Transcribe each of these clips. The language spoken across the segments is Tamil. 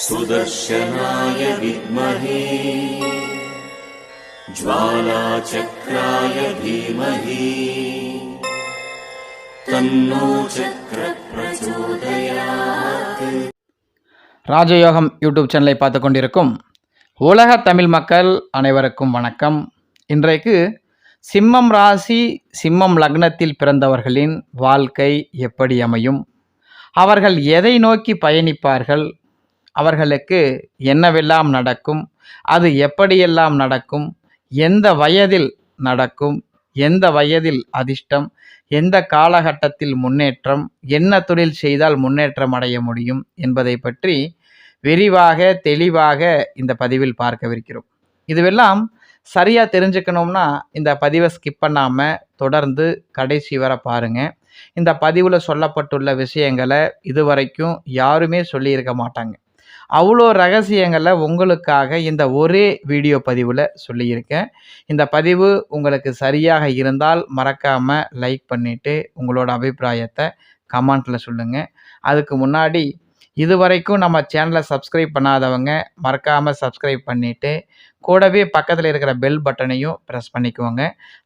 सुदर्शनाय विद्महे ज्वालाचक्राय धीमहि तन्नो चक्रप्रचोदयात् ராஜயோகம் யூடியூப் சேனலை பார்த்து கொண்டிருக்கும் உலக தமிழ் மக்கள் அனைவருக்கும் வணக்கம் இன்றைக்கு சிம்மம் ராசி சிம்மம் லக்னத்தில் பிறந்தவர்களின் வாழ்க்கை எப்படி அமையும் அவர்கள் எதை நோக்கி பயணிப்பார்கள் அவர்களுக்கு என்னவெல்லாம் நடக்கும்? அது எப்படியெல்லாம் நடக்கும்? எந்த வயதில் நடக்கும்? எந்த வயதில் அதிர்ஷ்டம்? எந்த காலகட்டத்தில் முன்னேற்றம்? என்ன தொழில் செய்தால் முன்னேற்றம் அடைய முடியும்? என்பதை பற்றி விரிவாக தெளிவாக இந்த பதிவில் பார்க்கவிருக்கிறோம். இதுவெல்லாம் சரியாக தெரிஞ்சுக்கணும்னா இந்த பதிவை ஸ்கிப் பண்ணாமல் தொடர்ந்து கடைசி வர பாருங்கள் இந்த பதிவில் சொல்லப்பட்டுள்ள விஷயங்களை இதுவரைக்கும் யாருமே சொல்லியிருக்க மாட்டாங்க. அவ்வளோ ரகசியங்களை உங்களுக்காக இந்த ஒரே வீடியோ பதிவில் சொல்லியிருக்கேன். இந்த பதிவு உங்களுக்கு சரியாக இருந்தால் மறக்காமல் லைக் பண்ணிவிட்டு உங்களோட அபிப்பிராயத்தை கமெண்ட்டில் சொல்லுங்கள் அதுக்கு முன்னாடி இதுவரைக்கும் நம்ம சேனலை சப்ஸ்கிரைப் பண்ணாதவங்க மறக்காமல் சப்ஸ்கிரைப் பண்ணிவிட்டு கூடவே பக்கத்தில் இருக்கிற பெல் பட்டனையும் ப்ரெஸ் பண்ணிக்கோங்க.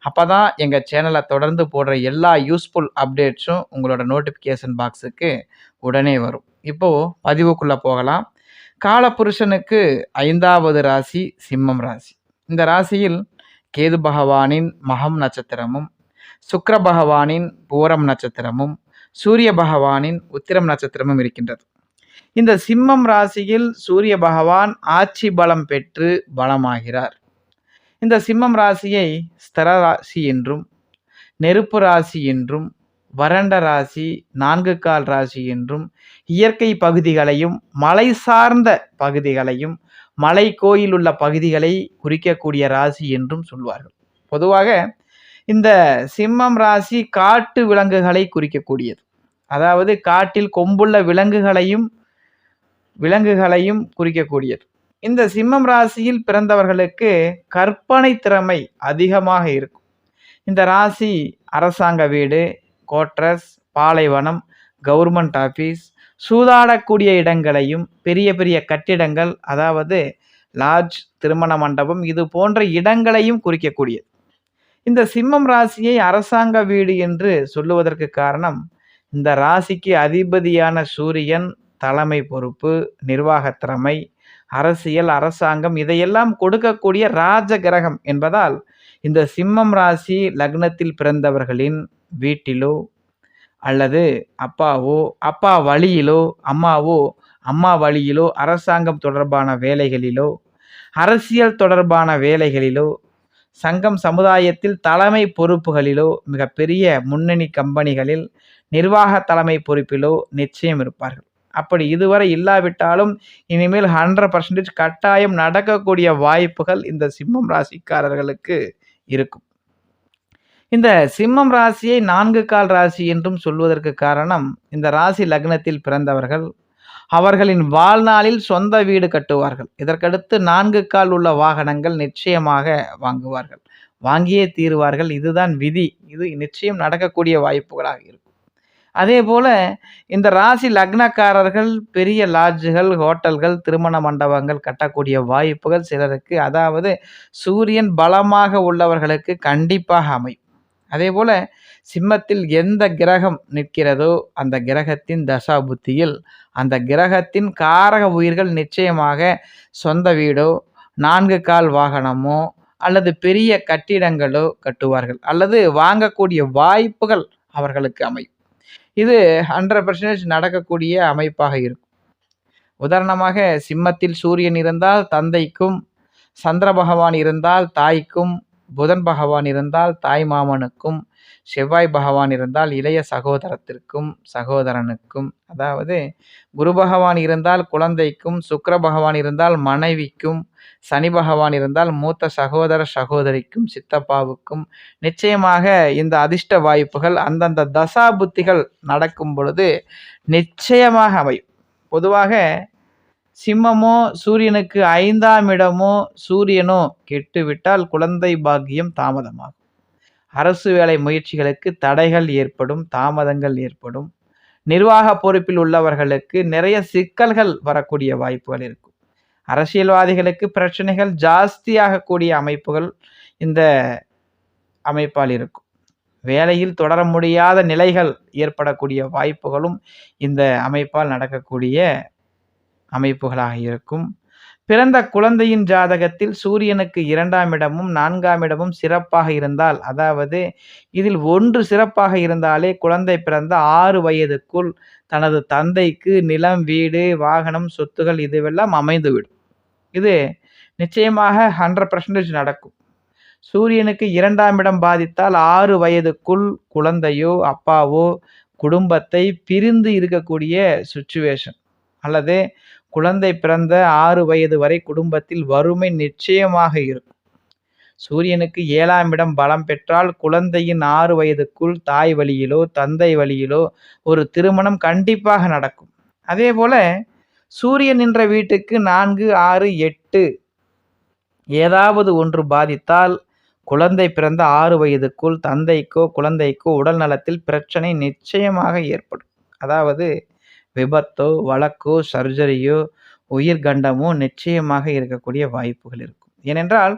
அப்போ தான் எங்கள் சேனலை தொடர்ந்து போடுற எல்லா யூஸ்ஃபுல் அப்டேட்ஸும் உங்களோட நோட்டிஃபிகேஷன் பாக்ஸுக்கு உடனே வரும். இப்போது பதிவுக்குள்ளே போகலாம். காலபுருஷனுக்கு ஐந்தாவது ராசி சிம்மம் ராசி. இந்த ராசியில் கேது பகவானின் மகம் நட்சத்திரமும் சுக்கர பகவானின் பூரம் நட்சத்திரமும் சூரிய பகவானின் உத்திரம் நட்சத்திரமும் இருக்கின்றது. இந்த சிம்மம் ராசியில் சூரிய பகவான் ஆட்சி பலம் பெற்று பலமாகிறார். இந்த சிம்மம் ராசியை ஸ்தர ராசி என்றும் நெருப்பு ராசி என்றும் வறண்ட ராசி நான்கு கால் ராசி என்றும் இயற்கை பகுதிகளையும் மலை சார்ந்த பகுதிகளையும் மலை கோயில் உள்ள பகுதிகளை குறிக்கக்கூடிய ராசி என்றும் சொல்வார்கள். பொதுவாக இந்த சிம்மம் ராசி காட்டு விலங்குகளை குறிக்கக்கூடியது. அதாவது காட்டில் கொம்புள்ள விலங்குகளையும் விலங்குகளையும் குறிக்கக்கூடியது. இந்த சிம்மம் ராசியில் பிறந்தவர்களுக்கு கற்பனை திறமை அதிகமாக இருக்கும். இந்த ராசி அரசாங்க வீடு கோட்ரஸ் பாலைவனம் கவர்மெண்ட் ஆஃபீஸ் சூதாடக்கூடிய இடங்களையும் பெரிய பெரிய கட்டிடங்கள் அதாவது லாட்ஜ் திருமண மண்டபம் இது போன்ற இடங்களையும் குறிக்கக்கூடியது. இந்த சிம்மம் ராசியை அரசாங்க வீடு என்று சொல்லுவதற்கு காரணம் இந்த ராசிக்கு அதிபதியான சூரியன் தலைமை பொறுப்பு நிர்வாகத்திறமை அரசியல் அரசாங்கம் இதையெல்லாம் கொடுக்கக்கூடிய ராஜ கிரகம் என்பதால் இந்த சிம்மம் ராசி லக்னத்தில் பிறந்தவர்களின் வீட்டிலோ அல்லது அப்பாவோ அப்பா வழியிலோ அம்மாவோ அம்மா வழியிலோ அரசாங்கம் தொடர்பான வேலைகளிலோ அரசியல் தொடர்பான வேலைகளிலோ சங்கம் சமுதாயத்தில் தலைமை பொறுப்புகளிலோ மிகப்பெரிய முன்னணி கம்பெனிகளில் நிர்வாக தலைமை பொறுப்பிலோ நிச்சயம் இருப்பார்கள். அப்படி இதுவரை இல்லாவிட்டாலும் இனிமேல் ஹண்ட்ரட் பர்சன்டேஜ் கட்டாயம் நடக்கக்கூடிய வாய்ப்புகள் இந்த சிம்மம் ராசிக்காரர்களுக்கு இருக்கும். இந்த சிம்மம் ராசியை நான்கு கால் ராசி என்றும் சொல்வதற்கு காரணம் இந்த ராசி லக்னத்தில் பிறந்தவர்கள். அவர்களின் வாழ்நாளில் சொந்த வீடு கட்டுவார்கள். இதற்கடுத்து நான்கு கால் உள்ள வாகனங்கள் நிச்சயமாக வாங்குவார்கள். வாங்கியே தீருவார்கள். இதுதான் விதி. இது நிச்சயம் நடக்கக்கூடிய வாய்ப்புகளாக இருக்கும். அதே போல இந்த ராசி லக்னக்காரர்கள் பெரிய லாட்ஜுகள் ஹோட்டல்கள் திருமண மண்டபங்கள் கட்டக்கூடிய வாய்ப்புகள் சிலருக்கு. அதாவது சூரியன் பலமாக உள்ளவர்களுக்கு கண்டிப்பாக அமையும். அதே போல சிம்மத்தில் எந்த கிரகம் நிற்கிறதோ அந்த கிரகத்தின் தசா புத்தியில் அந்த கிரகத்தின் காரக உயிர்கள் நிச்சயமாக சொந்த வீடோ நான்கு கால் வாகனமோ அல்லது பெரிய கட்டிடங்களோ கட்டுவார்கள். அல்லது வாங்கக்கூடிய வாய்ப்புகள் அவர்களுக்கு அமையும். இது ஹண்ட்ரட் பர்சன்டேஜ் நடக்கக்கூடிய அமைப்பாக இருக்கும். உதாரணமாக சிம்மத்தில் சூரியன் இருந்தால் தந்தைக்கும் சந்திர பகவான் இருந்தால் தாய்க்கும் புதன் பகவான் இருந்தால் தாய் மாமனுக்கும் செவ்வாய் பகவான் இருந்தால் இளைய சகோதரத்திற்கும் சகோதரனுக்கும் அதாவது குரு பகவான் இருந்தால் குழந்தைக்கும் சுக்கர பகவான் இருந்தால் மனைவிக்கும் சனி பகவான் இருந்தால் மூத்த சகோதர சகோதரிக்கும் சித்தப்பாவுக்கும் நிச்சயமாக இந்த அதிர்ஷ்ட வாய்ப்புகள் அந்தந்த தசா புத்திகள் நடக்கும் பொழுது நிச்சயமாக அமையும். பொதுவாக சிம்மமோ சூரியனுக்கு ஐந்தாம் இடமோ சூரியனோ கெட்டுவிட்டால் குழந்தை பாக்கியம் தாமதமாகும். அரசு வேலை முயற்சிகளுக்கு தடைகள் ஏற்படும் தாமதங்கள் ஏற்படும். நிர்வாக பொறுப்பில் உள்ளவர்களுக்கு நிறைய சிக்கல்கள் வரக்கூடிய வாய்ப்புகள் இருக்கும். அரசியல்வாதிகளுக்கு பிரச்சனைகள் ஜாஸ்தியாகக்கூடிய அமைப்புகள் இந்த அமைப்பால் இருக்கும். வேலையில் தொடர முடியாத நிலைகள் ஏற்படக்கூடிய வாய்ப்புகளும் இந்த அமைப்பால் நடக்கக்கூடிய அமைப்புகளாக இருக்கும். பிறந்த குழந்தையின் ஜாதகத்தில் சூரியனுக்கு இரண்டாம் இடமும் நான்காம் இடமும் சிறப்பாக இருந்தால் அதாவது இதில் ஒன்று சிறப்பாக இருந்தாலே குழந்தை பிறந்த ஆறு வயதுக்குள் தனது தந்தைக்கு நிலம் வீடு வாகனம் சொத்துகள் இதுவெல்லாம் அமைந்துவிடும். இது நிச்சயமாக ஹண்ட்ரட் பர்சன்டேஜ் நடக்கும். சூரியனுக்கு இரண்டாம் இடம் பாதித்தால் ஆறு வயதுக்குள் குழந்தையோ அப்பாவோ குடும்பத்தை பிரிந்து இருக்கக்கூடிய சுச்சுவேஷன் அல்லது குழந்தை பிறந்த ஆறு வயது வரை குடும்பத்தில் வறுமை நிச்சயமாக இருக்கும். சூரியனுக்கு ஏழாம் இடம் பலம் பெற்றால் குழந்தையின் ஆறு வயதுக்குள் தாய் வழியிலோ தந்தை வழியிலோ ஒரு திருமணம் கண்டிப்பாக நடக்கும். அதே போல சூரியன் என்ற வீட்டுக்கு நான்கு ஆறு எட்டு ஏதாவது ஒன்று பாதித்தால் குழந்தை பிறந்த ஆறு வயதுக்குள் தந்தைக்கோ குழந்தைக்கோ உடல் நலத்தில் பிரச்சனை நிச்சயமாக ஏற்படும். அதாவது விபத்தோ வழக்கோ சர்ஜரியோ உயிர்கண்டமோ நிச்சயமாக இருக்கக்கூடிய வாய்ப்புகள் இருக்கும். ஏனென்றால்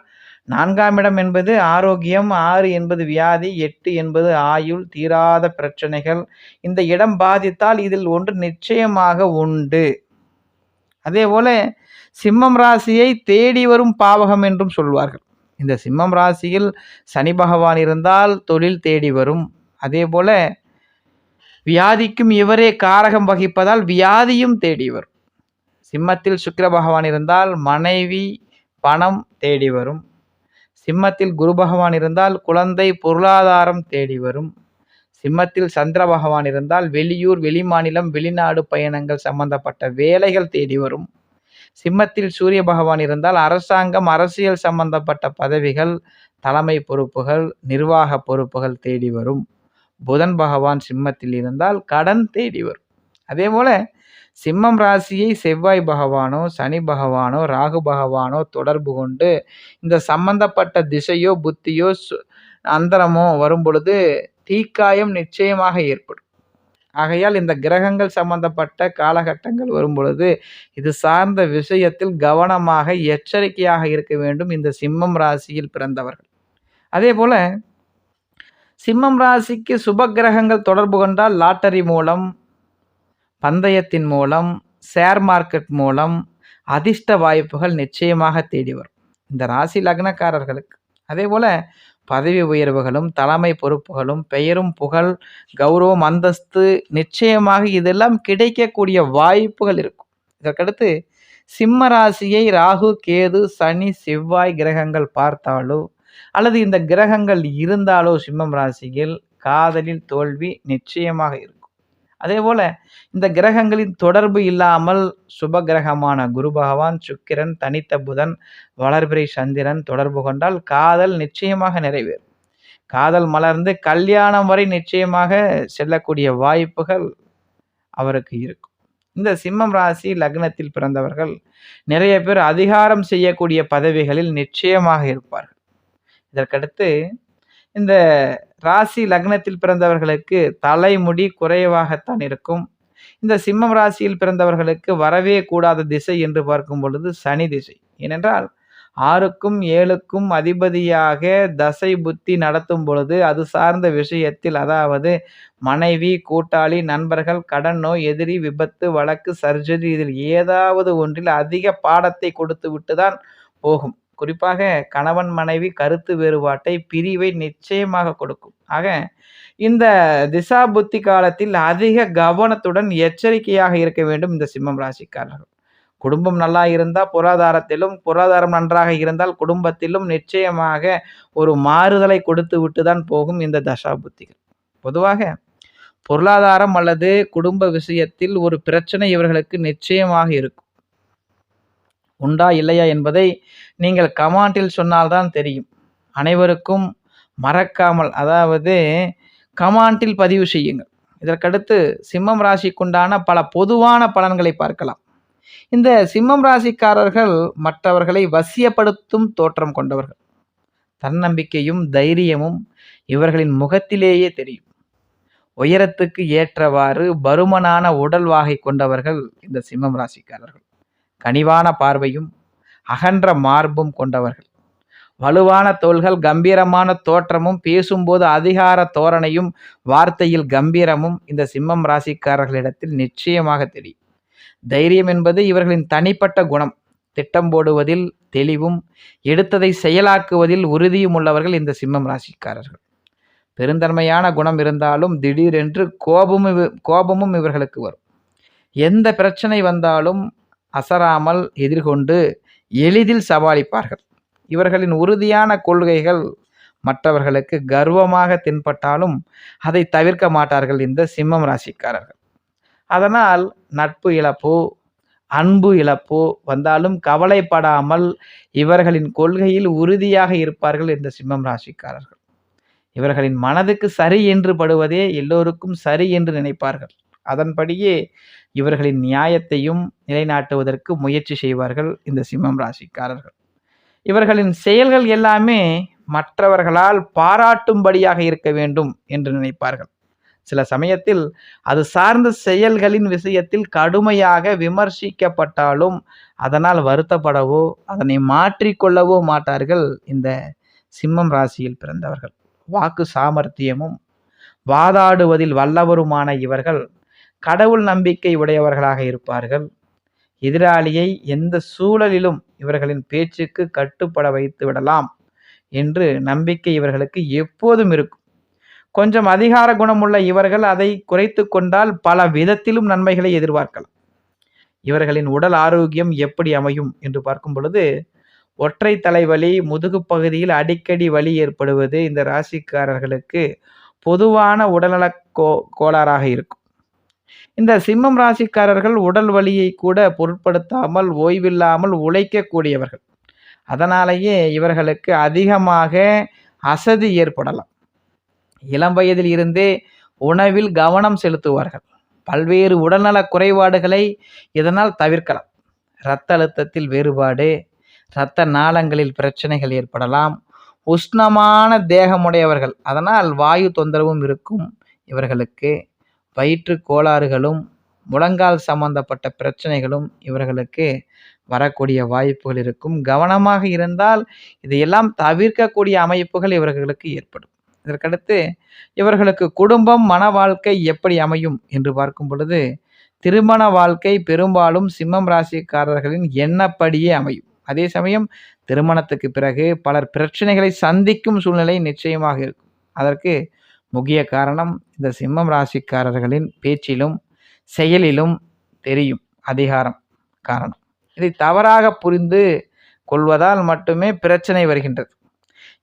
நான்காம் இடம் என்பது ஆரோக்கியம் ஆறு என்பது வியாதி எட்டு என்பது ஆயுள் தீராத பிரச்சனைகள். இந்த இடம் பாதித்தால் இதில் ஒன்று நிச்சயமாக உண்டு. அதே போல சிம்மம் ராசியை தேடி வரும் பாவகம் என்றும் சொல்வார்கள். இந்த சிம்மம் ராசியில் சனி பகவான் இருந்தால் தொழில் தேடி வரும். அதே போல வியாதிக்கும் இவரே காரகம் வகிப்பதால் வியாதியும் தேடி வரும் சிம்மத்தில் சுக்கிர பகவான் இருந்தால் மனைவி பணம் தேடி வரும் சிம்மத்தில் குரு பகவான் இருந்தால் குழந்தை பொருளாதாரம் தேடி வரும் சிம்மத்தில் சந்திர பகவான் இருந்தால் வெளியூர் வெளிமாநிலம் வெளிநாடு பயணங்கள் சம்பந்தப்பட்ட வேலைகள் தேடி வரும் சிம்மத்தில் சூரிய பகவான் இருந்தால் அரசாங்கம் அரசியல் சம்பந்தப்பட்ட பதவிகள் தலைமை பொறுப்புகள் நிர்வாக பொறுப்புகள் தேடி வரும் புதன் பகவான் சிம்மத்தில் இருந்தால் கடன் தேடி வரும். அதே போல சிம்மம் ராசியை செவ்வாய் பகவானோ சனி பகவானோ ராகு பகவானோ தொடர்பு கொண்டு இந்த சம்பந்தப்பட்ட திசையோ புத்தியோ சு- அந்தரமோ வரும் பொழுது தீக்காயம் நிச்சயமாக ஏற்படும். ஆகையால் இந்த கிரகங்கள் சம்பந்தப்பட்ட காலகட்டங்கள் வரும் பொழுது இது சார்ந்த விஷயத்தில் கவனமாக எச்சரிக்கையாக இருக்க வேண்டும் இந்த சிம்மம் ராசியில் பிறந்தவர்கள். அதே போல சிம்மம் ராசிக்கு சுப கிரகங்கள் தொடர்பு கொண்டால் லாட்டரி மூலம் பந்தயத்தின் மூலம் ஷேர் மார்க்கெட் மூலம் அதிர்ஷ்ட வாய்ப்புகள் நிச்சயமாக தேடி வரும். இந்த ராசி லக்னக்காரர்களுக்கு. அதே போல் பதவி உயர்வுகளும் தலைமை பொறுப்புகளும் பெயரும் புகழ் கௌரவம் அந்தஸ்து நிச்சயமாக இதெல்லாம் கிடைக்கக்கூடிய வாய்ப்புகள் இருக்கும். இதற்கடுத்து சிம்ம ராசியை ராகு கேது சனி செவ்வாய் கிரகங்கள் பார்த்தாலோ அல்லது இந்த கிரகங்கள் இருந்தாலோ சிம்மம் ராசியில் காதலில் தோல்வி நிச்சயமாக இருக்கும். அதே போல இந்த கிரகங்களின் தொடர்பு இல்லாமல் சுப கிரகமான குரு பகவான் சுக்கிரன் தனித்த புதன் வளர்பிறை சந்திரன் தொடர்பு கொண்டால் காதல் நிச்சயமாக நிறைவேறும். காதல் மலர்ந்து கல்யாணம் வரை நிச்சயமாக செல்லக்கூடிய வாய்ப்புகள் அவருக்கு இருக்கும். இந்த சிம்மம் ராசி லக்னத்தில் பிறந்தவர்கள் நிறைய பேர் அதிகாரம் செய்யக்கூடிய பதவிகளில் நிச்சயமாக இருப்பார்கள். இதற்கடுத்து இந்த ராசி லக்னத்தில் பிறந்தவர்களுக்கு தலைமுடி குறைவாகத்தான் இருக்கும். இந்த சிம்மம் ராசியில் பிறந்தவர்களுக்கு வரவே கூடாத திசை என்று பார்க்கும் பொழுது சனி திசை. ஏனென்றால் ஆறுக்கும் ஏழுக்கும் அதிபதியாக தசை புத்தி நடத்தும் பொழுது அது சார்ந்த விஷயத்தில் அதாவது மனைவி கூட்டாளி நண்பர்கள் கடன் நோய் எதிரி விபத்து வழக்கு சர்ஜரி இதில் ஏதாவது ஒன்றில் அதிக பாடத்தை கொடுத்து விட்டுதான் போகும். குறிப்பாக கணவன் மனைவி கருத்து வேறுபாட்டை பிரிவை நிச்சயமாக கொடுக்கும். ஆக இந்த திசா புத்தி காலத்தில் அதிக கவனத்துடன் எச்சரிக்கையாக இருக்க வேண்டும் இந்த சிம்மம் ராசிக்காரர்கள். குடும்பம் நல்லா இருந்தால் பொருளாதாரத்திலும் பொருளாதாரம் நன்றாக இருந்தால் குடும்பத்திலும் நிச்சயமாக ஒரு மாறுதலை கொடுத்து விட்டு தான் போகும் இந்த தசா புத்திகள். பொதுவாக பொருளாதாரம் அல்லது குடும்ப விஷயத்தில் ஒரு பிரச்சனை இவர்களுக்கு நிச்சயமாக இருக்கும். உண்டா இல்லையா என்பதை நீங்கள் கமாண்டில் சொன்னால்தான் தெரியும். அனைவருக்கும் மறக்காமல் அதாவது கமாண்டில் பதிவு செய்யுங்கள். இதற்கடுத்து சிம்மம் ராசிக்குண்டான பல பொதுவான பலன்களை பார்க்கலாம். இந்த சிம்மம் ராசிக்காரர்கள் மற்றவர்களை வசியப்படுத்தும் தோற்றம் கொண்டவர்கள். தன்னம்பிக்கையும் தைரியமும் இவர்களின் முகத்திலேயே தெரியும். உயரத்துக்கு ஏற்றவாறு பருமனான உடல் வாகை கொண்டவர்கள் இந்த சிம்மம் ராசிக்காரர்கள். கனிவான பார்வையும் அகன்ற மார்பும் கொண்டவர்கள். வலுவான தோள்கள் கம்பீரமான தோற்றமும் பேசும்போது அதிகார தோரணையும் வார்த்தையில் கம்பீரமும் இந்த சிம்மம் ராசிக்காரர்களிடத்தில் நிச்சயமாக தெரியும். தைரியம் என்பது இவர்களின் தனிப்பட்ட குணம். திட்டம் போடுவதில் தெளிவும் எடுத்ததை செயலாக்குவதில் உறுதியும் உள்ளவர்கள் இந்த சிம்மம் ராசிக்காரர்கள். பெருந்தன்மையான குணம் இருந்தாலும் திடீரென்று கோபமும் கோபமும் இவர்களுக்கு வரும். எந்த பிரச்சனை வந்தாலும் அசராமல் எதிர்கொண்டு எளிதில் சமாளிப்பார்கள். இவர்களின் உறுதியான கொள்கைகள் மற்றவர்களுக்கு கர்வமாக தென்பட்டாலும் அதை தவிர்க்க மாட்டார்கள் இந்த சிம்மம் ராசிக்காரர்கள். அதனால் நட்பு இழப்போ அன்பு இழப்போ வந்தாலும் கவலைப்படாமல் இவர்களின் கொள்கையில் உறுதியாக இருப்பார்கள் இந்த சிம்மம் ராசிக்காரர்கள். இவர்களின் மனதுக்கு சரி என்று படுவதே எல்லோருக்கும் சரி என்று நினைப்பார்கள். அதன்படியே இவர்களின் நியாயத்தையும் நிலைநாட்டுவதற்கு முயற்சி செய்வார்கள் இந்த சிம்மம் ராசிக்காரர்கள். இவர்களின் செயல்கள் எல்லாமே மற்றவர்களால் பாராட்டும்படியாக இருக்க வேண்டும் என்று நினைப்பார்கள். சில சமயத்தில் அது சார்ந்த செயல்களின் விஷயத்தில் கடுமையாக விமர்சிக்கப்பட்டாலும் அதனால் வருத்தப்படவோ அதனை மாற்றிக்கொள்ளவோ மாட்டார்கள் இந்த சிம்மம் ராசியில் பிறந்தவர்கள். வாக்கு சாமர்த்தியமும் வாதாடுவதில் வல்லவருமான இவர்கள் கடவுள் நம்பிக்கை உடையவர்களாக இருப்பார்கள். எதிராளியை எந்த சூழலிலும் இவர்களின் பேச்சுக்கு கட்டுப்பட வைத்து விடலாம் என்று நம்பிக்கை இவர்களுக்கு எப்போதும் இருக்கும். கொஞ்சம் அதிகார குணமுள்ள இவர்கள் அதை குறைத்து கொண்டால் பல விதத்திலும் நன்மைகளை எதிர்பார்க்கலாம். இவர்களின் உடல் ஆரோக்கியம் எப்படி அமையும் என்று பார்க்கும் பொழுது ஒற்றை தலைவலி முதுகு பகுதியில் அடிக்கடி வலி ஏற்படுவது இந்த ராசிக்காரர்களுக்கு பொதுவான உடல்நலக் கோ கோளாறாக இருக்கும். இந்த சிம்மம் ராசிக்காரர்கள் உடல் வலியை கூட பொருட்படுத்தாமல் ஓய்வில்லாமல் உழைக்கக்கூடியவர்கள். அதனாலேயே இவர்களுக்கு அதிகமாக அசதி ஏற்படலாம். இளம் வயதில் இருந்தே உணவில் கவனம் செலுத்துவார்கள். பல்வேறு உடல்நலக் குறைபாடுகளை இதனால் தவிர்க்கலாம். இரத்த அழுத்தத்தில் வேறுபாடு இரத்த நாளங்களில் பிரச்சனைகள் ஏற்படலாம். உஷ்ணமான தேகமுடையவர்கள் அதனால் வாயு தொந்தரவும் இருக்கும் இவர்களுக்கு. வயிற்று கோளாறுகளும் முழங்கால் சம்பந்தப்பட்ட பிரச்சனைகளும் இவர்களுக்கு வரக்கூடிய வாய்ப்புகள் இருக்கும். கவனமாக இருந்தால் இதையெல்லாம் தவிர்க்கக்கூடிய அமைப்புகள் இவர்களுக்கு ஏற்படும். இதற்கடுத்து இவர்களுக்கு குடும்பம் மன வாழ்க்கை எப்படி அமையும் என்று பார்க்கும் பொழுது திருமண வாழ்க்கை பெரும்பாலும் சிம்மம் ராசிக்காரர்களின் எண்ணப்படியே அமையும். அதே சமயம் திருமணத்துக்கு பிறகு பலர் பிரச்சனைகளை சந்திக்கும் சூழ்நிலை நிச்சயமாக இருக்கும். அதற்கு முக்கிய காரணம் இந்த சிம்மம் ராசிக்காரர்களின் பேச்சிலும் செயலிலும் தெரியும் அதிகாரம் காரணம். இதை தவறாக புரிந்து கொள்வதால் மட்டுமே பிரச்சனை வருகின்றது.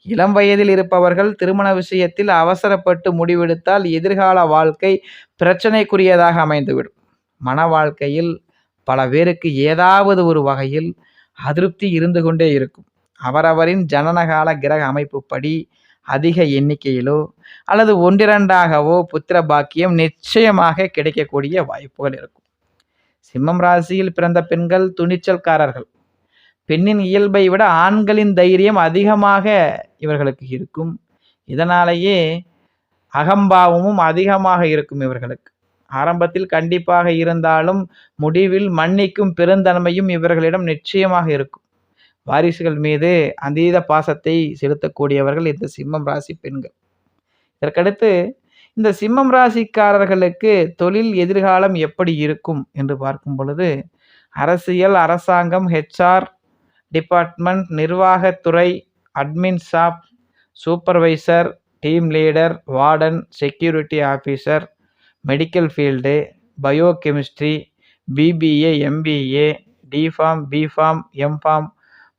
இளம் வயதில் இருப்பவர்கள் திருமண விஷயத்தில் அவசரப்பட்டு முடிவெடுத்தால் எதிர்கால வாழ்க்கை பிரச்சனைக்குரியதாக அமைந்துவிடும். மன வாழ்க்கையில் பல பேருக்கு ஏதாவது ஒரு வகையில் அதிருப்தி இருந்து கொண்டே இருக்கும். அவரவரின் ஜனனகால கிரக அமைப்புப்படி அதிக எண்ணிக்கையிலோ அல்லது ஒன்றிரண்டாகவோ புத்திர பாக்கியம் நிச்சயமாக கிடைக்கக்கூடிய வாய்ப்புகள் இருக்கும். சிம்மம் ராசியில் பிறந்த பெண்கள் துணிச்சல்காரர்கள். பெண்ணின் இயல்பை விட ஆண்களின் தைரியம் அதிகமாக இவர்களுக்கு இருக்கும். இதனாலேயே அகம்பாவமும் அதிகமாக இருக்கும் இவர்களுக்கு. ஆரம்பத்தில் கண்டிப்பாக இருந்தாலும் முடிவில் மன்னிக்கும் பெருந்தன்மையும் இவர்களிடம் நிச்சயமாக இருக்கும். வாரிசுகள் மீது அதீத பாசத்தை செலுத்தக்கூடியவர்கள் இந்த சிம்மம் ராசி பெண்கள். இதற்கடுத்து இந்த சிம்மம் ராசிக்காரர்களுக்கு தொழில் எதிர்காலம் எப்படி இருக்கும் என்று பார்க்கும் பொழுது அரசியல் அரசாங்கம் HR department நிர்வாகத்துறை admin shop supervisor team leader warden security officer medical field biochemistry BBA MBA DPharm BPharm MPharm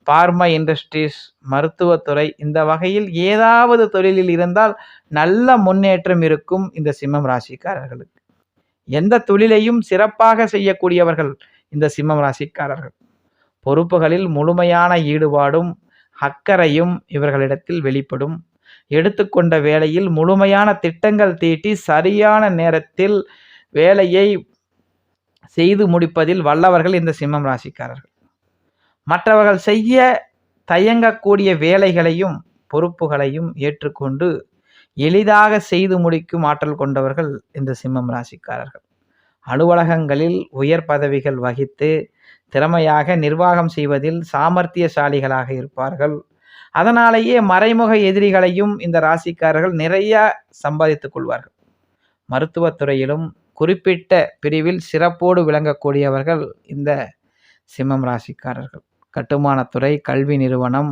pharma industries மருத்துவத்துறை இந்த வகையில் ஏதாவது தொழிலில் இருந்தால் நல்ல முன்னேற்றம் இருக்கும் இந்த சிம்மம் ராசிக்காரர்களுக்கு. எந்த தொழிலையும் சிறப்பாக செய்யக்கூடியவர்கள் இந்த சிம்மம் ராசிக்காரர்கள். பொறுப்புகளில் முழுமையான ஈடுபாடும் அக்கறையும் இவர்களிடத்தில் வெளிப்படும். எடுத்துக்கொண்ட வேலையில் முழுமையான திட்டங்கள் தீட்டி சரியான நேரத்தில் வேலையை செய்து முடிப்பதில் வல்லவர்கள் இந்த சிம்மம் ராசிக்காரர்கள். மற்றவர்கள் செய்ய தயங்கக்கூடிய வேலைகளையும் பொறுப்புகளையும் ஏற்றுக்கொண்டு எளிதாக செய்து முடிக்கும் ஆற்றல் கொண்டவர்கள் இந்த சிம்மம் ராசிக்காரர்கள். அலுவலகங்களில் உயர் பதவிகள் வகித்து திறமையாக நிர்வாகம் செய்வதில் சாமர்த்தியசாலிகளாக இருப்பார்கள். அதனாலேயே மறைமுக எதிரிகளையும் இந்த ராசிக்காரர்கள் நிறைய சம்பாதித்துக் கொள்வார்கள். மருத்துவத்துறையிலும் குறிப்பிட்ட பிரிவில் சிறப்போடு விளங்கக்கூடியவர்கள் இந்த சிம்மம் ராசிக்காரர்கள். கட்டுமானத்துறை கல்வி நிறுவனம்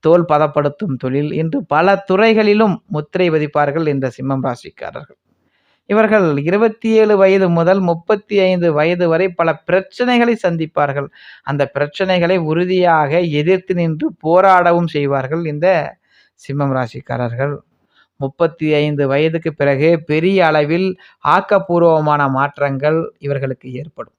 தோல் பதப்படுத்தும் தொழில் என்று பல துறைகளிலும் முத்திரை பதிப்பார்கள் இந்த சிம்மம் ராசிக்காரர்கள். இவர்கள் இருபத்தி ஏழு வயது முதல் முப்பத்தி ஐந்து வயது வரை பல பிரச்சனைகளை சந்திப்பார்கள். அந்த பிரச்சனைகளை உறுதியாக எதிர்த்து நின்று போராடவும் செய்வார்கள் இந்த சிம்மம் ராசிக்காரர்கள். முப்பத்தி ஐந்து வயதுக்கு பிறகு பெரிய அளவில் ஆக்கப்பூர்வமான மாற்றங்கள் இவர்களுக்கு ஏற்படும்.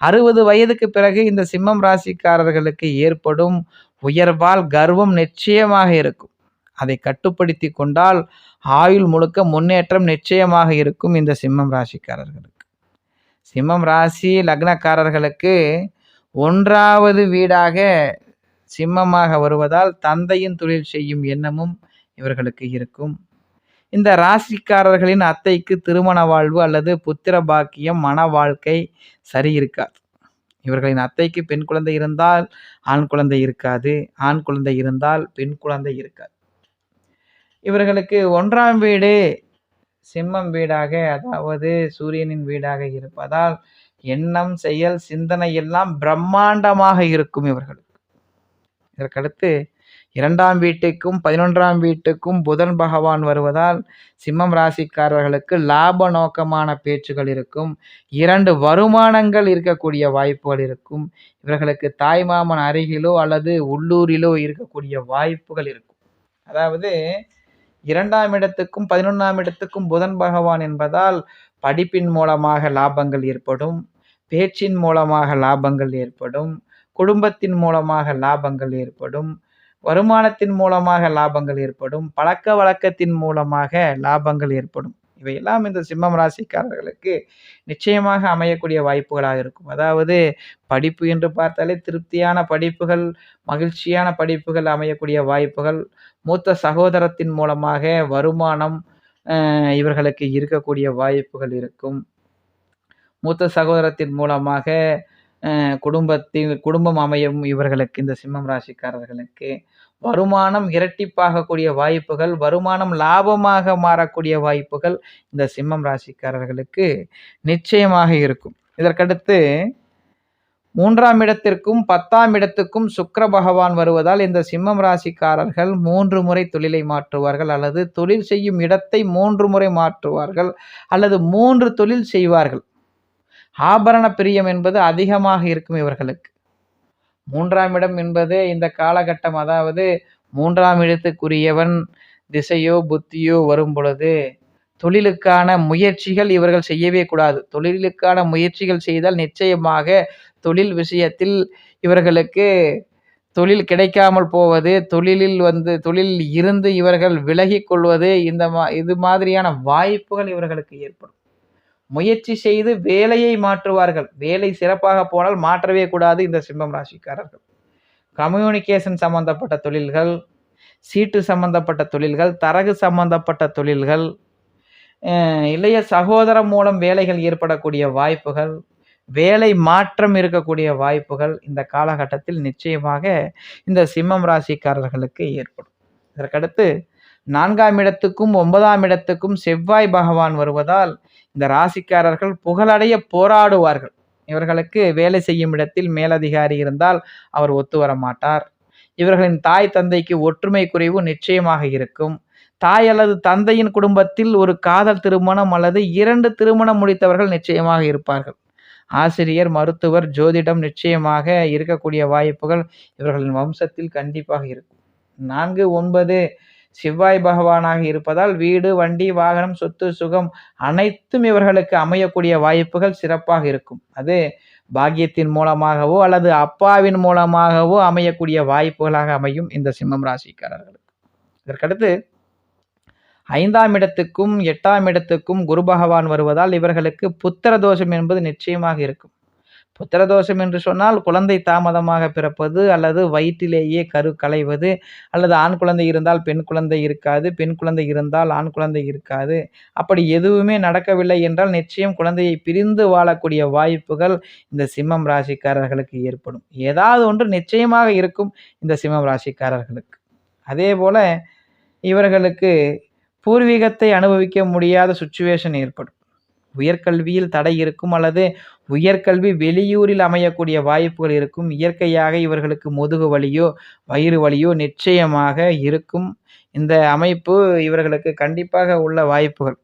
அறுபது வயதுக்கு பிறகு இந்த சிம்மம் ராசிக்காரர்களுக்கு ஏற்படும் உயர்வால் கர்வம் நிச்சயமாக இருக்கும். அதை கட்டுப்படுத்தி கொண்டால் ஆயுள் முழுக்க முன்னேற்றம் நிச்சயமாக இருக்கும் இந்த சிம்மம் ராசிக்காரர்களுக்கு. சிம்மம் ராசி லக்னக்காரர்களுக்கு ஒன்றாவது வீடாக சிம்மமாக வருவதால் தந்தையின் தொழில் செய்யும் எண்ணமும் இவர்களுக்கு இருக்கும். இந்த ராசிக்காரர்களின் அத்தைக்கு திருமண வாழ்வு அல்லது புத்திர பாக்கியம் மன வாழ்க்கை சரி இருக்காது. இவர்களின் அத்தைக்கு பெண் குழந்தை இருந்தால் ஆண் குழந்தை இருக்காது. ஆண் குழந்தை இருந்தால் பெண் குழந்தை இருக்காது. இவர்களுக்கு ஒன்றாம் வீடு சிம்மம் வீடாக அதாவது சூரியனின் வீடாக இருப்பதால் எண்ணம் செயல் சிந்தனை எல்லாம் பிரம்மாண்டமாக இருக்கும் இவர்களுக்கு. இதற்கடுத்து இரண்டாம் வீட்டுக்கும் பதினொன்றாம் வீட்டுக்கும் புதன் பகவான் வருவதால் சிம்மம் ராசிக்காரர்களுக்கு லாப நோக்கமான பேச்சுகள் இருக்கும். இரண்டு வருமானங்கள் இருக்கக்கூடிய வாய்ப்புகள் இருக்கும். இவர்களுக்கு தாய்மாமன் அருகிலோ அல்லது உள்ளூரிலோ இருக்கக்கூடிய வாய்ப்புகள் இருக்கும். அதாவது இரண்டாம் இடத்துக்கும் பதினொன்றாம் இடத்துக்கும் புதன் பகவான் என்பதால் படிப்பின் மூலமாக லாபங்கள் ஏற்படும். பேச்சின் மூலமாக லாபங்கள் ஏற்படும். குடும்பத்தின் மூலமாக லாபங்கள் ஏற்படும். வருமானத்தின் மூலமாக லாபங்கள் ஏற்படும் பழக்க வழக்கத்தின் மூலமாக லாபங்கள் ஏற்படும். இவையெல்லாம் இந்த சிம்மம் ராசிக்காரர்களுக்கு நிச்சயமாக அமையக்கூடிய வாய்ப்புகளாக இருக்கும். அதாவது படிப்பு என்று பார்த்தாலே திருப்தியான படிப்புகள் மகிழ்ச்சியான படிப்புகள் அமையக்கூடிய வாய்ப்புகள் மூத்த சகோதரத்தின் மூலமாக வருமானம் இவர்களுக்கு இருக்கக்கூடிய வாய்ப்புகள் இருக்கும். மூத்த சகோதரத்தின் மூலமாக குடும்பத்தின் குடும்பம் அமையும் இவர்களுக்கு இந்த சிம்மம் ராசிக்காரர்களுக்கு வருமானம் இரட்டிப்பாகக்கூடிய வாய்ப்புகள் வருமானம் லாபமாக மாறக்கூடிய வாய்ப்புகள் இந்த சிம்மம் ராசிக்காரர்களுக்கு நிச்சயமாக இருக்கும். இதற்கடுத்து மூன்றாம் இடத்திற்கும் பத்தாம் இடத்துக்கும் சுக்கர பகவான் வருவதால் இந்த சிம்மம் ராசிக்காரர்கள் மூன்று முறை தொழிலை மாற்றுவார்கள் அல்லது தொழில் செய்யும் இடத்தை மூன்று முறை மாற்றுவார்கள் அல்லது மூன்று தொழில் செய்வார்கள். ஆபரண பிரியம் என்பது அதிகமாக இருக்கும் இவர்களுக்கு. மூன்றாம் இடம் என்பது இந்த காலகட்டம் அதாவது மூன்றாம் இடத்துக்குரியவன் திசையோ புத்தியோ வரும் பொழுது தொழிலுக்கான முயற்சிகள் இவர்கள் செய்யவே கூடாது. தொழிலுக்கான முயற்சிகள் செய்தால் நிச்சயமாக தொழில் விஷயத்தில் இவர்களுக்கு தொழில் கிடைக்காமல் போவது தொழிலில் வந்து தொழிலில் இருந்து இவர்கள் விலகி கொள்வது இந்த மா இது மாதிரியான வாய்ப்புகள் இவர்களுக்கு ஏற்படும். முயற்சி செய்து வேலையை மாற்றுவார்கள். வேலை சிறப்பாக போனால் மாற்றவே கூடாது இந்த சிம்மம் ராசிக்காரர்கள். கம்யூனிகேஷன் சம்பந்தப்பட்ட தொழில்கள் சீட்டு சம்பந்தப்பட்ட தொழில்கள் தரகு சம்பந்தப்பட்ட தொழில்கள் இளைய சகோதரம் மூலம் வேலைகள் ஏற்படக்கூடிய வாய்ப்புகள் வேலை மாற்றம் இருக்கக்கூடிய வாய்ப்புகள் இந்த காலகட்டத்தில் நிச்சயமாக இந்த சிம்மம் ராசிக்காரர்களுக்கு ஏற்படும். இதற்கடுத்து நான்காம் இடத்துக்கும் ஒன்பதாம் இடத்துக்கும் செவ்வாய் பகவான் வருவதால் இந்த ராசிக்காரர்கள் புகழடைய போராடுவார்கள். இவர்களுக்கு வேலை செய்யும் இடத்தில் மேலதிகாரி இருந்தால் அவர் ஒத்து வர மாட்டார். இவர்களின் தாய் தந்தைக்கு ஒற்றுமை குறைவு நிச்சயமாக இருக்கும். தாய் அல்லது தந்தையின் குடும்பத்தில் ஒரு காதல் திருமணம் அல்லது இரண்டு திருமணம் முடித்தவர்கள் நிச்சயமாக இருப்பார்கள். ஆசிரியர் மருத்துவர் ஜோதிடம் நிச்சயமாக இருக்கக்கூடிய வாய்ப்புகள் இவர்களின் வம்சத்தில் கண்டிப்பாக இருக்கும். நான்கு ஒன்பது செவ்வாய் பகவானாக இருப்பதால் வீடு வண்டி வாகனம் சொத்து சுகம் அனைத்தும் இவர்களுக்கு அமையக்கூடிய வாய்ப்புகள் சிறப்பாக இருக்கும். அது பாக்கியத்தின் மூலமாகவோ அல்லது அப்பாவின் மூலமாகவோ அமையக்கூடிய வாய்ப்புகளாக அமையும் இந்த சிம்மம் ராசிக்காரர்களுக்கு. இதற்கடுத்து ஐந்தாம் இடத்துக்கும் எட்டாம் இடத்துக்கும் குரு பகவான் வருவதால் இவர்களுக்கு புத்திர தோஷம் என்பது நிச்சயமாக இருக்கும். புத்திரதோஷம் என்று சொன்னால் குழந்தை தாமதமாக பிறப்பது அல்லது வயிற்றிலேயே கரு களைவது அல்லது ஆண் குழந்தை இருந்தால் பெண் குழந்தை இருக்காது பெண் குழந்தை இருந்தால் ஆண் குழந்தை இருக்காது. அப்படி எதுவுமே நடக்கவில்லை என்றால் நிச்சயம் குழந்தையை பிரிந்து வாழக்கூடிய வாய்ப்புகள் இந்த சிம்மம் ராசிக்காரர்களுக்கு ஏற்படும். ஏதாவது ஒன்று நிச்சயமாக இருக்கும் இந்த சிம்மம் ராசிக்காரர்களுக்கு. அதே போல் இவர்களுக்கு பூர்வீகத்தை அனுபவிக்க முடியாத சுச்சுவேஷன் ஏற்படும். உயர்கல்வியில் தடை இருக்கும் அல்லது உயர்கல்வி வெளியூரில் அமையக்கூடிய வாய்ப்புகள் இருக்கும். இயற்கையாக இவர்களுக்கு முதுகு வலியோ வயிறு வலியோ நிச்சயமாக இருக்கும். இந்த அமைப்பு இவர்களுக்கு கண்டிப்பாக உள்ள வாய்ப்புகள்.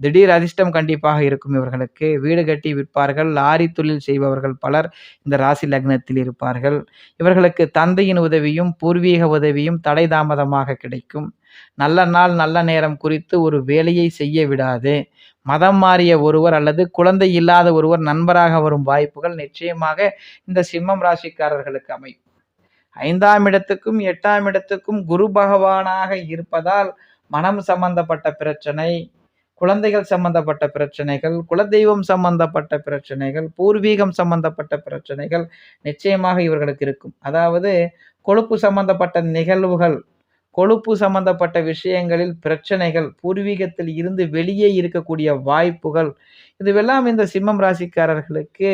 திடீர் அதிர்ஷ்டம் கண்டிப்பாக இருக்கும் இவர்களுக்கு. வீடு கட்டி விற்பார்கள் லாரி தொழில் செய்பவர்கள் பலர் இந்த ராசி லக்னத்தில் இருப்பார்கள். இவர்களுக்கு தந்தையின் உதவியும் பூர்வீக உதவியும் தடை தாமதமாக கிடைக்கும். நல்ல நாள் நல்ல நேரம் குறித்து ஒரு வேலையை செய்ய விடாது. மதம் மாறிய ஒருவர் அல்லது குழந்தை இல்லாத ஒருவர் நண்பராக வரும் வாய்ப்புகள் நிச்சயமாக இந்த சிம்மம் ராசிக்காரர்களுக்கு அமையும். ஐந்தாம் இடத்துக்கும் எட்டாம் இடத்துக்கும் குரு பகவானாக இருப்பதால் மனம் சம்பந்தப்பட்ட பிரச்சனை குழந்தைகள் சம்பந்தப்பட்ட பிரச்சனைகள் குலதெய்வம் சம்பந்தப்பட்ட பிரச்சனைகள் பூர்வீகம் சம்பந்தப்பட்ட பிரச்சனைகள் நிச்சயமாக இவர்களுக்கு இருக்கும். அதாவது கொழுப்பு சம்பந்தப்பட்ட நிகழ்வுகள் கொழுப்பு சம்பந்தப்பட்ட விஷயங்களில் பிரச்சனைகள் பூர்வீகத்தில் இருந்து வெளியே இருக்கக்கூடிய வாய்ப்புகள் இதுவெல்லாம் இந்த சிம்மம் ராசிக்காரர்களுக்கு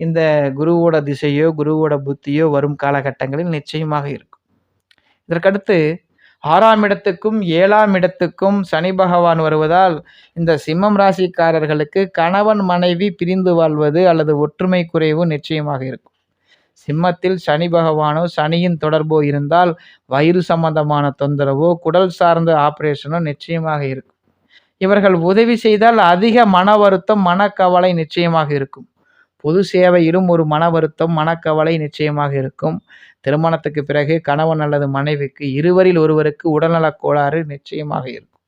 இந்த குருவோட திசையோ குருவோட புத்தியோ வரும் காலகட்டங்களில் நிச்சயமாக இருக்கும். இதற்கடுத்து ஆறாம் இடத்துக்கும் ஏழாம் இடத்துக்கும் சனி பகவான் வருவதால் இந்த சிம்மம் ராசிக்காரர்களுக்கு கணவன் மனைவி பிரிந்து வாழ்வது அல்லது ஒற்றுமை குறைவு நிச்சயமாக இருக்கும். சிம்மத்தில் சனி பகவானோ சனியின் தொடர்போ இருந்தால் வயிறு சம்பந்தமான தொந்தரவோ குடல் சார்ந்த ஆபரேஷனோ நிச்சயமாக இருக்கும். இவர்கள் உதவி செய்தால் அதிக மன வருத்தம் மனக்கவலை நிச்சயமாக இருக்கும். பொது சேவையிலும் ஒரு மன வருத்தம் மனக்கவலை நிச்சயமாக இருக்கும். திருமணத்துக்கு பிறகு கணவன் அல்லது மனைவிக்கு இருவரில் ஒருவருக்கு உடல்நலக் கோளாறு நிச்சயமாக இருக்கும்.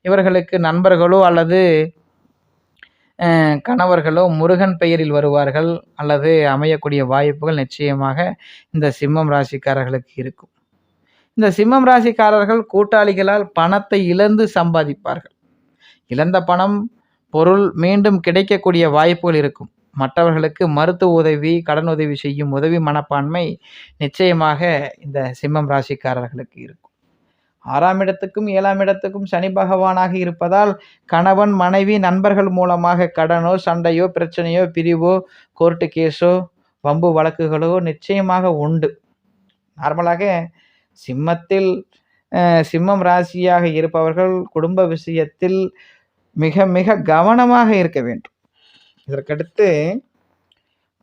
இவர்களுக்கு நண்பர்களோ அல்லது கணவர்களோ முருகன் பெயரில் வருவார்கள் அல்லது அமையக்கூடிய வாய்ப்புகள் நிச்சயமாக இந்த சிம்மம் ராசிக்காரர்களுக்கு இருக்கும். இந்த சிம்மம் ராசிக்காரர்கள் கூட்டாளிகளால் பணத்தை இழந்து சம்பாதிப்பார்கள். இழந்த பணம் பொருள் மீண்டும் கிடைக்கக்கூடிய வாய்ப்புகள் இருக்கும். மற்றவர்களுக்கு மருத்துவ உதவி கடன் உதவி செய்யும் உதவி மனப்பான்மை நிச்சயமாக இந்த சிம்மம் ராசிக்காரர்களுக்கு இருக்கும். ஆறாம் இடத்துக்கும் ஏழாம் இடத்துக்கும் சனி பகவானாக இருப்பதால் கணவன் மனைவி நண்பர்கள் மூலமாக கடனோ சண்டையோ பிரச்சனையோ பிரிவோ கோர்ட்டு கேஸோ வம்பு வழக்குகளோ நிச்சயமாக உண்டு. நார்மலாக சிம்மத்தில் சிம்மம் ராசியாக இருப்பவர்கள் குடும்ப விஷயத்தில் மிக மிக கவனமாக இருக்க வேண்டும். இதற்கடுத்து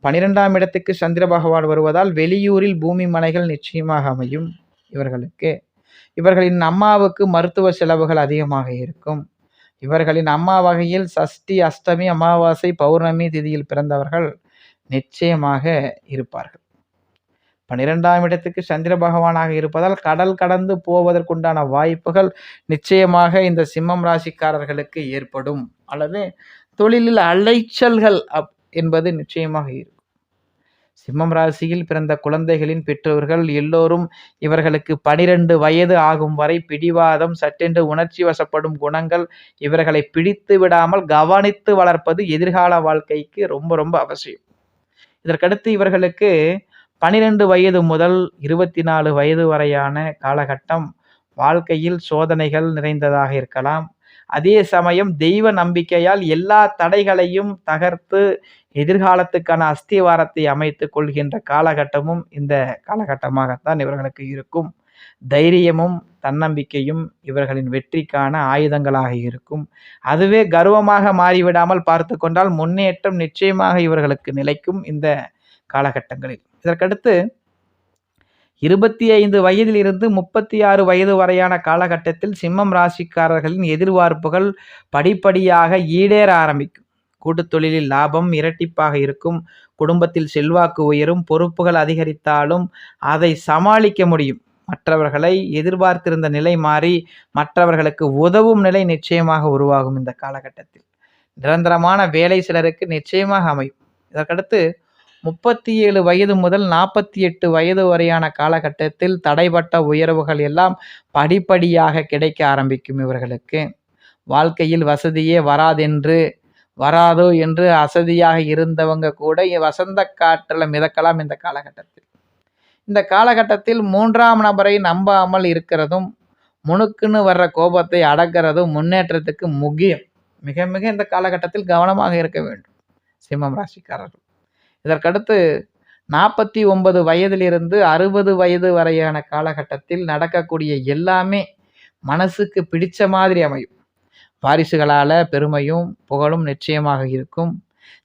பனிரெண்டாம் இடத்துக்கு சந்திர பகவான் வருவதால் வெளியூரில் பூமி மனைகள் நிச்சயமாக அமையும் இவர்களுக்கு. இவர்களின் அம்மாவுக்கு மருத்துவ செலவுகள் அதிகமாக இருக்கும். இவர்களின் அம்மா வகையில் சஷ்டி அஷ்டமி அமாவாசை பௌர்ணமி திதியில் பிறந்தவர்கள் நிச்சயமாக இருப்பார்கள். பன்னிரெண்டாம் இடத்துக்கு சந்திர பகவானாக இருப்பதால் கடல் கடந்து போவதற்குண்டான வாய்ப்புகள் நிச்சயமாக இந்த சிம்மம் ராசிக்காரர்களுக்கு ஏற்படும். அல்லது தொழிலில் அலைச்சல்கள் அப் என்பது நிச்சயமாக இருக்கும். சிம்மம் ராசியில் பிறந்த குழந்தைகளின் பெற்றோர்கள் எல்லோரும் இவர்களுக்கு பனிரெண்டு வயது ஆகும் வரை பிடிவாதம் சட்டென்று உணர்ச்சி வசப்படும் குணங்கள் இவர்களை பிடித்து விடாமல் கவனித்து வளர்ப்பது எதிர்கால வாழ்க்கைக்கு ரொம்ப ரொம்ப அவசியம். இதற்கடுத்து இவர்களுக்கு பனிரெண்டு வயது முதல் இருபத்தி நாலு வயது வரையான காலகட்டம் வாழ்க்கையில் சோதனைகள் நிறைந்ததாக இருக்கலாம். அதே சமயம் தெய்வ நம்பிக்கையால் எல்லா தடைகளையும் தகர்த்து எதிர்காலத்துக்கான அஸ்திவாரத்தை அமைத்து கொள்கின்ற காலகட்டமும் இந்த காலகட்டமாகத்தான் இவர்களுக்கு இருக்கும். தைரியமும் தன்னம்பிக்கையும் இவர்களின் வெற்றிக்கான ஆயுதங்களாக இருக்கும். அதுவே கர்வமாக மாறிவிடாமல் பார்த்து கொண்டால் முன்னேற்றம் நிச்சயமாக இவர்களுக்கு நிலைக்கும் இந்த காலகட்டங்களில். இதற்கடுத்து இருபத்தி ஐந்து வயதிலிருந்து முப்பத்தி ஆறு வயது வரையான காலகட்டத்தில் சிம்மம் ராசிக்காரர்களின் எதிர்பார்ப்புகள் படிப்படியாக ஈடேற ஆரம்பிக்கும். கூட்டுத் தொழிலில் லாபம் இரட்டிப்பாக இருக்கும். குடும்பத்தில் செல்வாக்கு உயரும். பொறுப்புகள் அதிகரித்தாலும் அதை சமாளிக்க முடியும். மற்றவர்களை எதிர்பார்த்திருந்த நிலை மாறி மற்றவர்களுக்கு உதவும் நிலை நிச்சயமாக உருவாகும் இந்த காலகட்டத்தில். நிரந்தரமான வேலை சிலருக்கு நிச்சயமாக அமையும். இதற்கடுத்து முப்பத்தி ஏழு வயது முதல் நாற்பத்தி எட்டு வயது வரையான காலகட்டத்தில் தடைப்பட்ட உயர்வுகள் எல்லாம் படிப்படியாக கிடைக்க ஆரம்பிக்கும் இவர்களுக்கு. வாழ்க்கையில் வசதியே வராதென்று வராதோ என்று அசதியாக இருந்தவங்க கூட வசந்த காற்றில் மிதக்கலாம் இந்த காலகட்டத்தில். இந்த காலகட்டத்தில் மூன்றாம் நபரை நம்பாமல் இருக்கிறதும் முணுக்குன்னு வர்ற கோபத்தை அடக்கிறதும் முன்னேற்றத்துக்கு முக்கியம். மிக மிக இந்த காலகட்டத்தில் கவனமாக இருக்க வேண்டும். சிம்மம் ராசிக்காரர்கள். இதற்கடுத்து நாற்பத்தி ஒன்பது வயதிலிருந்து அறுபது வயது வரையான காலகட்டத்தில் நடக்கக்கூடிய எல்லாமே மனசுக்கு பிடிச்ச மாதிரி அமையும். வாரிசுகளால் பெருமையும் புகழும் நிச்சயமாக இருக்கும்.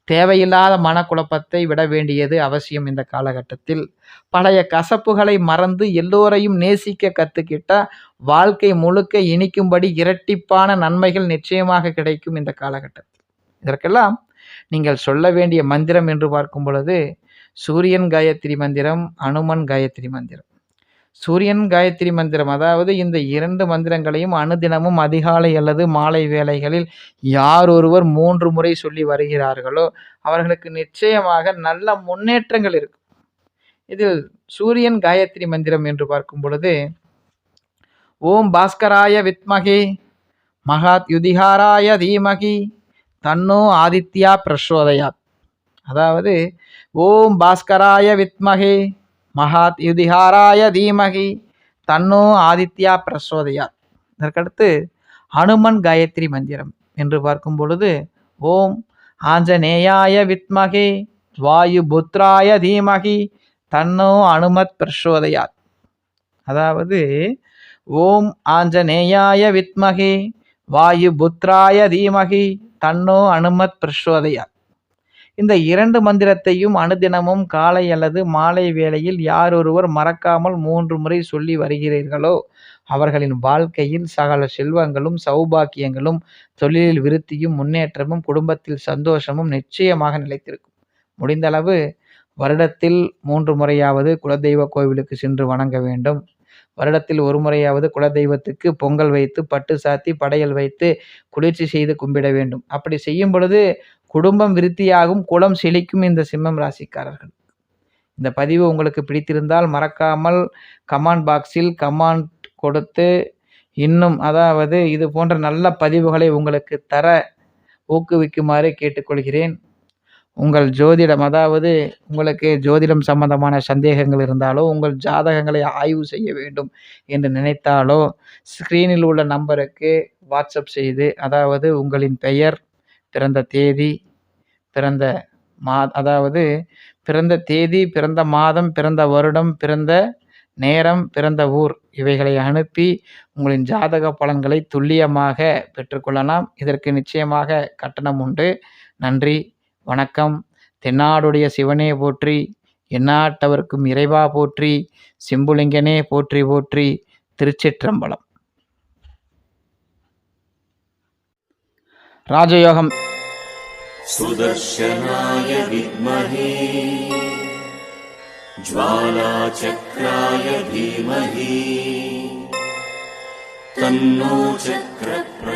தேவையில்லாத மனக்குழப்பத்தை விட வேண்டியது அவசியம் இந்த காலகட்டத்தில். பழைய கசப்புகளை மறந்து எல்லோரையும் நேசிக்க கற்றுக்கிட்டால் வாழ்க்கை முழுக்க இனிக்கும்படி இரட்டிப்பான நன்மைகள் நிச்சயமாக கிடைக்கும் இந்த காலகட்டத்தில். இதற்கெல்லாம் நீங்கள் சொல்ல வேண்டிய மந்திரம் என்று பார்க்கும் பொழுது சூரியன் காயத்ரி மந்திரம் அனுமன் காயத்ரி மந்திரம். சூரியன் காயத்ரி மந்திரம் அதாவது இந்த இரண்டு மந்திரங்களையும் அனுதினமும் அதிகாலை அல்லது மாலை வேளைகளில் யார் ஒருவர் மூன்று முறை சொல்லி வருகிறார்களோ அவர்களுக்கு நிச்சயமாக நல்ல முன்னேற்றங்கள் இருக்கும். இதில் சூரியன் காயத்ரி மந்திரம் என்று பார்க்கும் பொழுது ஓம் பாஸ்கராய வித்மகி மகாத் யுதிகாராய தீமகி தன்னோ ஆதித்யா பிரசோதயாத். அதாவது ஓம் பாஸ்கராய வித்மகே மகாத் யுதிகாராய தீமகி தன்னோ ஆதித்யா பிரசோதயாத். இதற்கடுத்து ஹனுமன் காயத்ரி மந்திரம் என்று பார்க்கும் பொழுது ஓம் ஆஞ்சநேயாய வித்மகே வாயு புத்ராய தீமகி தன்னோ அனுமத் பிரசோதயாத். அதாவது ஓம் ஆஞ்சநேயாய வித்மகே வாயு புத்ராய தீமகி தன்னோ அனுமத் பிரசோதயாத் இந்த இரண்டு மந்திரத்தையும் அனுதினமும் காலை அல்லது மாலை வேளையில் யார் ஒருவர் மறக்காமல் மூன்று முறை சொல்லி வருகிறீர்களோ அவர்களின் வாழ்க்கையில் சகல செல்வங்களும் சௌபாக்கியங்களும் தொழிலில் விருத்தியும் முன்னேற்றமும் குடும்பத்தில் சந்தோஷமும் நிச்சயமாக நிலைத்திருக்கும். முடிந்தளவு வருடத்தில் மூன்று முறையாவது குலதெய்வ கோவிலுக்கு சென்று வணங்க வேண்டும். வருடத்தில் ஒரு முறையாவது குலதெய்வத்துக்கு பொங்கல் வைத்து பட்டு சாத்தி படையல் வைத்து குளிர்ச்சி செய்து கும்பிட வேண்டும். அப்படி செய்யும் பொழுது குடும்பம் விருத்தியாகும் குலம் செழிக்கும் இந்த சிம்மம் ராசிக்காரர்கள். இந்த பதிவு உங்களுக்கு பிடித்திருந்தால் மறக்காமல் கமாண்ட் பாக்ஸில் கமாண்ட் கொடுத்து இன்னும் அதாவது இது போன்ற நல்ல பதிவுகளை உங்களுக்கு தர ஊக்குவிக்குமாறு கேட்டுக்கொள்கிறேன். உங்கள் ஜோதிடம் அதாவது உங்களுக்கு ஜோதிடம் சம்பந்தமான சந்தேகங்கள் இருந்தாலோ உங்கள் ஜாதகங்களை ஆய்வு செய்ய வேண்டும் என்று நினைத்தாலோ ஸ்க்ரீனில் உள்ள நம்பருக்கு வாட்ஸ்அப் செய்து அதாவது உங்களின் பெயர் பிறந்த தேதி பிறந்த மா அதாவது பிறந்த தேதி பிறந்த மாதம் பிறந்த வருடம் பிறந்த நேரம் பிறந்த ஊர் இவைகளை அனுப்பி உங்களின் ஜாதக பலன்களை துல்லியமாக பெற்றுக்கொள்ளலாம். இதற்கு நிச்சயமாக கட்டணம் உண்டு. நன்றி. வணக்கம் தென்னாடுடைய சிவனே போற்றி எந்நாட்டவர்க்கும் இறைவா போற்றி சிம்புலிங்கனே போற்றி போற்றி திருச்சிற்றம்பலம் ராஜயோகம் सुदर्शनाय विद्महे ज्वालाचक्राय धीमहि तन्नो चक्रप्र